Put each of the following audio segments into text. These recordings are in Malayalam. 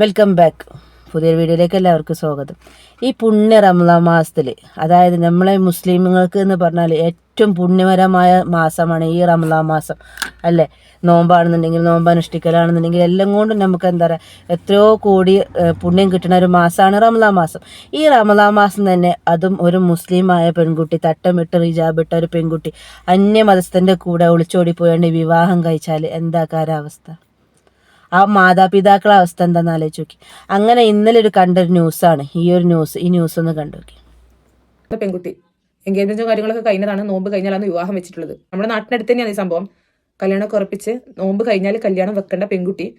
വെൽക്കം ബാക്ക് പുതിയൊരു വീഡിയോയിലേക്ക് എല്ലാവർക്കും സ്വാഗതം. ഈ പുണ്യ റമദാൻ മാസത്തിൽ അതായത് നമ്മളെ മുസ്ലിമുകൾക്ക് എന്ന് പറഞ്ഞാൽ ഏറ്റവും പുണ്യപരമായ മാസമാണ് ഈ റമദാൻ മാസം. അല്ലേ? നോമ്പാണെന്നുണ്ടെങ്കിൽ നോമ്പ് അനുഷ്ഠിക്കലാണെന്നുണ്ടെങ്കിൽ എല്ലാം കൊണ്ടും നമുക്ക് എന്താ പറയുക എത്രയോ കോടി പുണ്യം കിട്ടുന്ന ഒരു മാസമാണ് റമദാൻ മാസം. ഈ റമദാൻ മാസം തന്നെ അതും ഒരു മുസ്ലിമായ പെൺകുട്ടി തട്ടമിട്ട് റിജാബിട്ട ഒരു പെൺകുട്ടി അന്യ അന്യമതസ്ഥന്റെ കൂടെ ഒളിച്ചോടി പോയാണ്ട് വിവാഹം കഴിച്ചാൽ എന്താ കാരാവസ്ഥ ആ മാതാപിതാക്കളെ അവസ്ഥ എന്താണെന്ന് ആലോചിച്ച് നോക്കി. അങ്ങനെ ഇന്നലെ ഒരു കണ്ടൊരു ന്യൂസാണ്. ഈ ഒരു ന്യൂസ് ഈ ന്യൂസ് ഒന്ന് കണ്ടു നോക്കി. പെൺകുട്ടി എൻഗേജ്മെന്റും കാര്യങ്ങളൊക്കെ കഴിഞ്ഞതാണ്. നോമ്പ് കഴിഞ്ഞാലാണ് വിവാഹം വെച്ചിട്ടുള്ളത്. നമ്മുടെ നാട്ടിനടുത്ത് തന്നെയാണ് ഈ സംഭവം. കല്യാണമൊക്കെ ഉറപ്പിച്ച് നോമ്പ് കഴിഞ്ഞാൽ കല്യാണം വെക്കേണ്ട പെൺകുട്ടി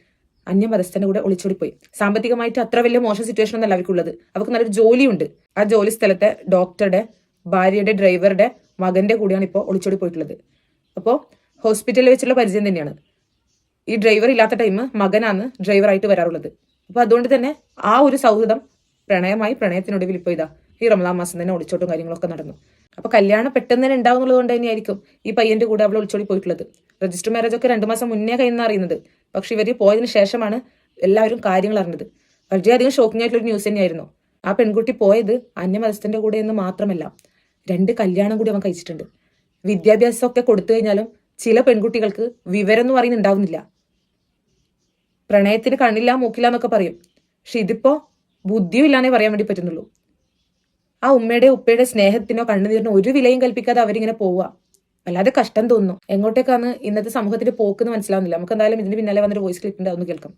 അന്യമതസ്ഥന്റെ കൂടെ ഒളിച്ചോടി പോയി സാമ്പത്തികമായിട്ട് അത്ര വലിയ മോശം സിറ്റുവേഷൻ ഒന്നല്ല അവർക്കുള്ളത്. അവർക്ക് നല്ലൊരു ജോലിയുണ്ട്. ആ ജോലി സ്ഥലത്തെ ഡോക്ടറുടെ ഭാര്യയുടെ ഡ്രൈവറുടെ മകന്റെ കൂടെയാണ് ഇപ്പോൾ ഒളിച്ചോടി പോയിട്ടുള്ളത് അപ്പോൾ ഹോസ്പിറ്റലിൽ വെച്ചുള്ള പരിചയം തന്നെയാണ്. ഈ ഡ്രൈവർ ഇല്ലാത്ത ടൈം മകനാണ് ഡ്രൈവറായിട്ട് വരാറുള്ളത്. അപ്പൊ അതുകൊണ്ട് തന്നെ ആ ഒരു സൗഹൃദം പ്രണയമായി പ്രണയത്തിനൊടുവിൽ ഇപ്പോൾ ഇതാ ഈ റമദാൻ മാസം തന്നെ ഒളിച്ചോട്ടും കാര്യങ്ങളൊക്കെ നടന്നു. അപ്പൊ കല്യാണം പെട്ടെന്ന് തന്നെ ഉണ്ടാവുന്നുള്ളത് കൊണ്ട് തന്നെയായിരിക്കും ഈ പയ്യന്റെ കൂടെ അവൾ ഒളിച്ചോടി പോയിട്ടുള്ളത്. രജിസ്റ്റർ മാരേജ് ഒക്കെ രണ്ടു മാസം മുന്നേ കഴിയുന്ന അറിയുന്നത്. പക്ഷെ ഇവർ പോയതിന് ശേഷമാണ് എല്ലാവരും കാര്യങ്ങൾ അറിഞ്ഞത്. വളരെയധികം ഷോക്കിംഗ് ആയിട്ടുള്ള ന്യൂസ് തന്നെയായിരുന്നു. ആ പെൺകുട്ടി പോയത് അന്യമതസ്ഥന്റെ കൂടെ എന്ന് മാത്രമല്ല രണ്ട് കല്യാണം കൂടി അവൻ കഴിച്ചിട്ടുണ്ട്. വിദ്യാഭ്യാസമൊക്കെ കൊടുത്തു കഴിഞ്ഞാലും ചില പെൺകുട്ടികൾക്ക് വിവരം എന്ന് പറയുന്നത് ഉണ്ടാവുന്നില്ല. പ്രണയത്തിന് കണ്ണില്ല മൂക്കില്ല എന്നൊക്കെ പറയും. പക്ഷെ ഇതിപ്പോ ബുദ്ധിയും ഇല്ലാന്നേ പറയാൻ വേണ്ടി പറ്റുന്നുള്ളൂ. ആ ഉമ്മയുടെ ഉപ്പയുടെ സ്നേഹത്തിനോ കണ്ണുനീരിനോ ഒരു വിലയും കൽപ്പിക്കാതെ അവരിങ്ങനെ പോവുക. വല്ലാതെ കഷ്ടം തോന്നുന്നു. എങ്ങോട്ടേക്കാണ് ഇന്നത്തെ സമൂഹത്തിന്റെ പോക്കെന്ന് മനസ്സിലാവുന്നില്ല. നമുക്ക് എന്തായാലും ഇതിന് പിന്നാലെ വന്നൊരു വോയിസ് ക്ലിപ്പ് ഉണ്ട് അതൊന്ന് കേൾക്കാം.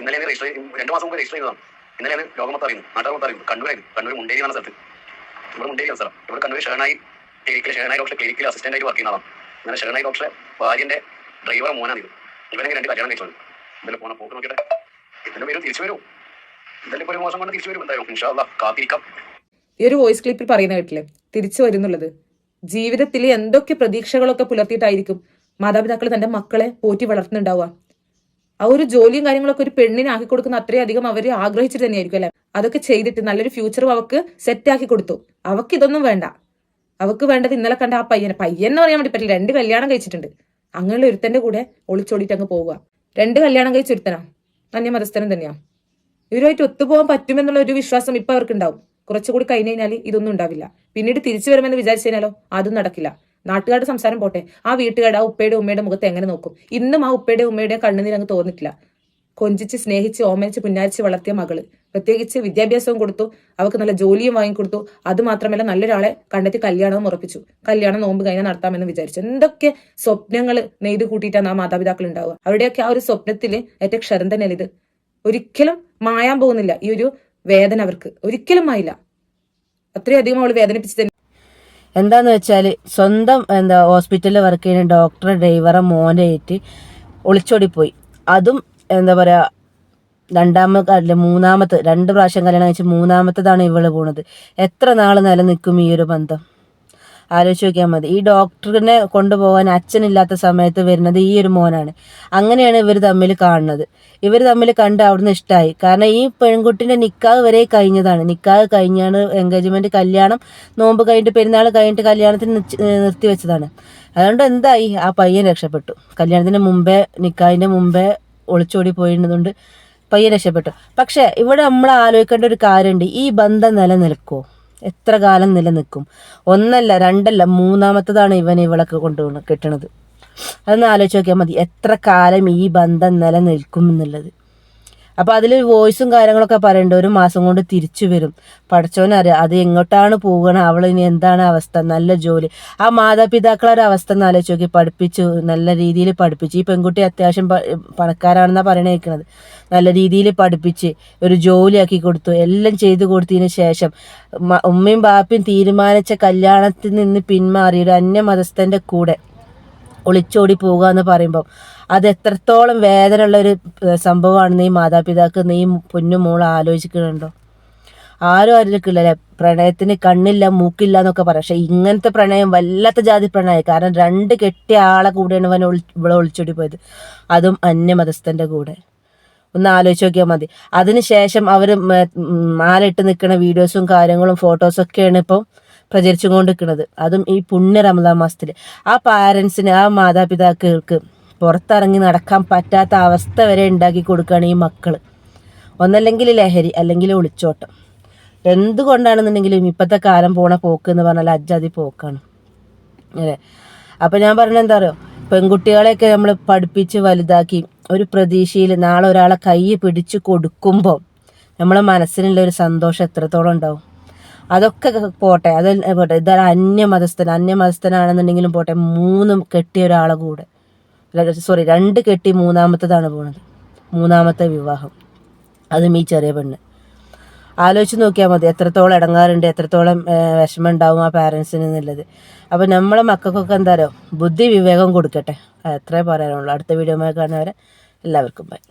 ഇന്നലെ രജിസ്റ്റർ രണ്ടു മാസം മുമ്പ് രജിസ്റ്റർ ചെയ്തതാണ്. ഇന്നലെയാണ് ലോകമൊത്തം അറിയുന്നത് നാട്ടുകാർ അറിയുന്നത് കണ്ണൂരായിരുന്നു. കണ്ണൂർ മുണ്ടേരി എന്ന സ്ഥലത്ത്. ഇവിടെ മുണ്ടേരി സ്ഥലം. ഇവിടെ കണ്ണൂർ ഷേണായി ക്ലിനിക്കിൽ ഷേണായി ഡോക്ടർ ക്ലിനിക്കിൽ അസിസ്റ്റന്റ് ആയിട്ട് വർക്ക് ചെയ്യുന്നതാണ് അങ്ങനെ ഷേണായി ഡോക്ടറെ ഭാര്യന്റെ ഡ്രൈവറെ മോനാണ് ഇത് ഇവനെ രണ്ട് കല്യാണം കഴിച്ചോളൂ. ഇതിൽ പോണ പോക്ക് നോക്കട്ടെ ഇതിന്റെ പേര് തിരിച്ചു വരും. ഇതിൽ ഒരു മോശം കൊണ്ട് തിരിച്ചു വരും എന്തായാലും. ഇൻഷാല്ല കാത്തിരിക്കാം. ഈ ഒരു വോയിസ് ക്ലിപ്പിൽ പറയുന്ന കേട്ടില്ലേ? തിരിച്ചു വരുന്നുള്ളത്. ജീവിതത്തിൽ എന്തൊക്കെ പ്രതീക്ഷകളൊക്കെ പുലർത്തിയിട്ടായിരിക്കും മാതാപിതാക്കൾ തന്റെ മക്കളെ പോറ്റി വളർത്തുന്നുണ്ടാവുക. ആ ഒരു ജോലിയും കാര്യങ്ങളൊക്കെ ഒരു പെണ്ണിനെ ആക്കി കൊടുക്കുന്ന അത്രയധികം അവർ ആഗ്രഹിച്ചിട്ട് തന്നെയായിരിക്കും അല്ലെ? അതൊക്കെ ചെയ്തിട്ട് നല്ലൊരു ഫ്യൂച്ചറും അവക്ക് സെറ്റ് ആക്കി കൊടുത്തു. അവക്ക് ഇതൊന്നും വേണ്ട. അവക്ക് വേണ്ടത് ഇന്നലെ കണ്ട ആ പയ്യനെ. പയ്യൻ എന്ന് പറയാൻ വേണ്ടി പറ്റില്ല. രണ്ട് കല്യാണം കഴിച്ചിട്ടുണ്ട്. അങ്ങനെയുള്ള ഒരുത്തന്റെ കൂടെ ഒളിച്ചോടിയിട്ട് അങ്ങ് പോവുക. രണ്ട് കല്യാണം കഴിച്ച ഒരുത്തനാ. അന്യമതസ്ഥനം തന്നെയാ. ഇവരുമായിട്ട് ഒത്തുപോകാൻ പറ്റുമെന്നുള്ള ഒരു വിശ്വാസം ഇപ്പൊ അവർക്ക് ഉണ്ടാവും കുറച്ചുകൂടി കഴിഞ്ഞ് കഴിഞ്ഞാൽ ഇതൊന്നും ഉണ്ടാവില്ല. പിന്നീട് തിരിച്ചു വരുമെന്ന് വിചാരിച്ചു കഴിഞ്ഞാലോ? അതും നടക്കില്ല. നാട്ടുകാരുടെ സംസാരം പോട്ടെ. ആ വീട്ടുകാരുടെ ആ ഉപ്പയുടെ ഉമ്മയുടെ മുഖത്ത് എങ്ങനെ നോക്കും? ഇന്നും ആ ഉപ്പയുടെ ഉമ്മയുടെ കണ്ണുനീരങ്ങ് തോന്നിട്ടില്ല കൊഞ്ചിച്ച് സ്നേഹിച്ച് ഓമനിച്ച് പുന്നാരിച്ച് വളർത്തിയ മകൾ. പ്രത്യേകിച്ച് വിദ്യാഭ്യാസവും കൊടുത്തു അവർക്ക് നല്ല ജോലിയും വാങ്ങിക്കൊടുത്തു. അത് മാത്രമല്ല നല്ലൊരാളെ കണ്ടെത്തി കല്യാണവും ഉറപ്പിച്ചു. കല്യാണം നോമ്പ് കഴിഞ്ഞാൽ നടത്താമെന്ന് വിചാരിച്ചു. എന്തൊക്കെ സ്വപ്നങ്ങൾ നെയ്ത് കൂട്ടിയിട്ടാണ് ആ മാതാപിതാക്കൾ ഉണ്ടാവുക. അവരുടെയൊക്കെ ആ ഒരു സ്വപ്നത്തിൽ ഏറ്റവും ക്ഷരം തന്നെയല്ല ഇത്. ഒരിക്കലും മായാൻ പോകുന്നില്ല ഈ ഒരു വേദന അവർക്ക്. ഒരിക്കലും മായില്ല. അത്രയധികം അവൾ വേദനിപ്പിച്ച് തന്നെ. എന്താന്ന് വെച്ചാൽ സ്വന്തം എന്താ ഹോസ്പിറ്റലിൽ വർക്ക് ചെയ്യുന്ന ഡോക്ടറെ ഡ്രൈവറെ മോനെ ഒളിച്ചോടി ഒളിച്ചോടിപ്പോയി. അതും എന്താ പറയുക രണ്ടാമത്തെ അല്ല മൂന്നാമത്തെ രണ്ട് പ്രാവശ്യം കല്യാണം കഴിച്ച് മൂന്നാമത്തതാണ് ഇവൾ പോണത്. എത്ര നാൾ നിലനിൽക്കും ഈ ഒരു ബന്ധം? ആലോചിച്ച് നോക്കിയാൽ മതി. ഈ ഡോക്ടറിനെ കൊണ്ടുപോകാൻ അച്ഛനില്ലാത്ത സമയത്ത് വരുന്നത് ഈ ഒരു മോനാണ്. അങ്ങനെയാണ് ഇവർ തമ്മിൽ കാണുന്നത്. ഇവർ തമ്മിൽ കണ്ട് അവിടുന്ന് ഇഷ്ടമായി കാരണം ഈ പെൺകുട്ടിന്റെ നിക്കാഹ് വരെ കഴിഞ്ഞതാണ്. നിക്കാഹ് കഴിഞ്ഞാണ് എൻഗേജ്മെന്റ് കല്യാണം നോമ്പ് കഴിഞ്ഞിട്ട് പെരുന്നാൾ കഴിഞ്ഞിട്ട് കല്യാണത്തിന് നിർത്തി വെച്ചതാണ്. അതുകൊണ്ട് എന്തായി? ആ പയ്യൻ രക്ഷപ്പെട്ടു. കല്യാണത്തിന് മുമ്പേ നിക്കാഹിന്റെ മുമ്പേ ഒളിച്ചോടി പോയിരുന്നതുകൊണ്ട് പയ്യൻ രക്ഷപ്പെട്ടു. പക്ഷെ ഇവിടെ നമ്മൾ ആലോചിക്കേണ്ട ഒരു കാര്യമുണ്ട്. ഈ ബന്ധം നിലനിൽക്കുമോ എത്ര കാലം നിലനിൽക്കും? ഒന്നല്ല രണ്ടല്ല മൂന്നാമത്തതാണ് ഇവൻ ഇവളൊക്കെ കൊണ്ടു കിട്ടണത്. അതൊന്ന് ആലോചിച്ച് നോക്കിയാൽ മതി. എത്ര കാലം ഈ ബന്ധം നിലനിൽക്കും എന്നുള്ളത്. അപ്പോൾ അതിൽ വോയിസും കാര്യങ്ങളൊക്കെ പറയേണ്ട. ഒരു മാസം കൊണ്ട് തിരിച്ചു വരും. പഠിച്ചവനറിയാം അത് എങ്ങോട്ടാണ് പോകണം? അവൾ ഇനി എന്താണ് അവസ്ഥ? നല്ല ജോലി. ആ മാതാപിതാക്കളൊരു അവസ്ഥ എന്നാലോചിച്ച് നോക്കി. പഠിപ്പിച്ചു നല്ല രീതിയിൽ പഠിപ്പിച്ചു. ഈ പെൺകുട്ടി അത്യാവശ്യം പണക്കാരാണെന്നാണ് പറയണേക്കുന്നത് നല്ല രീതിയിൽ പഠിപ്പിച്ച് ഒരു ജോലിയാക്കി കൊടുത്തു. എല്ലാം ചെയ്തു കൊടുത്തതിന് ശേഷം ഉമ്മയും ബാപ്പയും തീരുമാനിച്ച കല്യാണത്തിൽ നിന്ന് പിന്മാറി ഒരു അന്യമതസ്ഥന്റെ കൂടെ ഒളിച്ചോടി പോകുക എന്ന് പറയുമ്പോൾ അത് എത്രത്തോളം വേദനയുള്ള ഒരു സംഭവമാണ് നീ മാതാപിതാക്കൾ നീ പൊന്നു മോൾ ആലോചിക്കുന്നുണ്ടോ? ആരും ആലോചിക്കില്ലല്ലേ? പ്രണയത്തിന് കണ്ണില്ല മൂക്കില്ല എന്നൊക്കെ പറയാം. പക്ഷെ ഇങ്ങനത്തെ പ്രണയം വല്ലാത്ത ജാതി പ്രണയം കാരണം രണ്ട് കെട്ടിയ ആളെ കൂടെയാണ് ഇവൻ ഇവിടെ ഒളിച്ചോടി പോയത്. അതും അന്യമതസ്ഥന്റെ കൂടെ. ഒന്ന് ആലോചിച്ച് നോക്കിയാൽ മതി. അതിനുശേഷം അവർ മാലയിട്ട് നിൽക്കുന്ന വീഡിയോസും കാര്യങ്ങളും ഫോട്ടോസും ഒക്കെയാണ് ഇപ്പം പ്രചരിച്ചുകൊണ്ട് നിൽക്കുന്നത് അതും ഈ പുണ്യ റമദാൻ മാസത്തിൽ ആ പാരൻസിന് ആ മാതാപിതാക്കൾക്ക് പുറത്തിറങ്ങി നടക്കാൻ പറ്റാത്ത അവസ്ഥ വരെ ഉണ്ടാക്കി കൊടുക്കുകയാണ് ഈ മക്കൾ ഒന്നല്ലെങ്കിൽ ലഹരി അല്ലെങ്കിൽ ഒളിച്ചോട്ടം. എന്തുകൊണ്ടാണെന്നുണ്ടെങ്കിലും ഇപ്പോഴത്തെ കാലം പോണ പോക്ക് എന്ന് പറഞ്ഞാൽ അജ്ജാതി പോക്കാണ്. അല്ലേ? അപ്പം ഞാൻ പറഞ്ഞത് എന്താ പറയുക പെൺകുട്ടികളെയൊക്കെ നമ്മൾ പഠിപ്പിച്ച് വലുതാക്കി ഒരു പ്രതീക്ഷയിൽ നാളെ ഒരാളെ കൈ പിടിച്ച് കൊടുക്കുമ്പോൾ നമ്മളെ മനസ്സിനുള്ള ഒരു സന്തോഷം എത്രത്തോളം ഉണ്ടാവും? അതൊക്കെ പോട്ടെ അത് പോട്ടെ ഇതാണ് അന്യമതസ്ഥൻ. അന്യമതസ്ഥനാണെന്നുണ്ടെങ്കിലും പോട്ടെ മൂന്നും കെട്ടിയ ഒരാളെ കൂടെ. സോറി രണ്ട് കെട്ടി മൂന്നാമത്തതാണ് പോണത്. മൂന്നാമത്തെ വിവാഹം. അതും ഈ ചെറിയ പെണ്ണ്. ആലോചിച്ച് നോക്കിയാൽ മതി എത്രത്തോളം ഇടങ്ങാറുണ്ട് എത്രത്തോളം വിഷമം ഉണ്ടാവും ആ പാരൻസിന് എന്നുള്ളത്. അപ്പോൾ നമ്മളെ മക്കൾക്കൊക്കെ എന്താ പറയുക ബുദ്ധി വിവേകം കൊടുക്കട്ടെ. അത്രേ പറയാനുള്ളൂ. അടുത്ത വീഡിയോ കാണുന്നവരെ എല്ലാവർക്കും ബൈ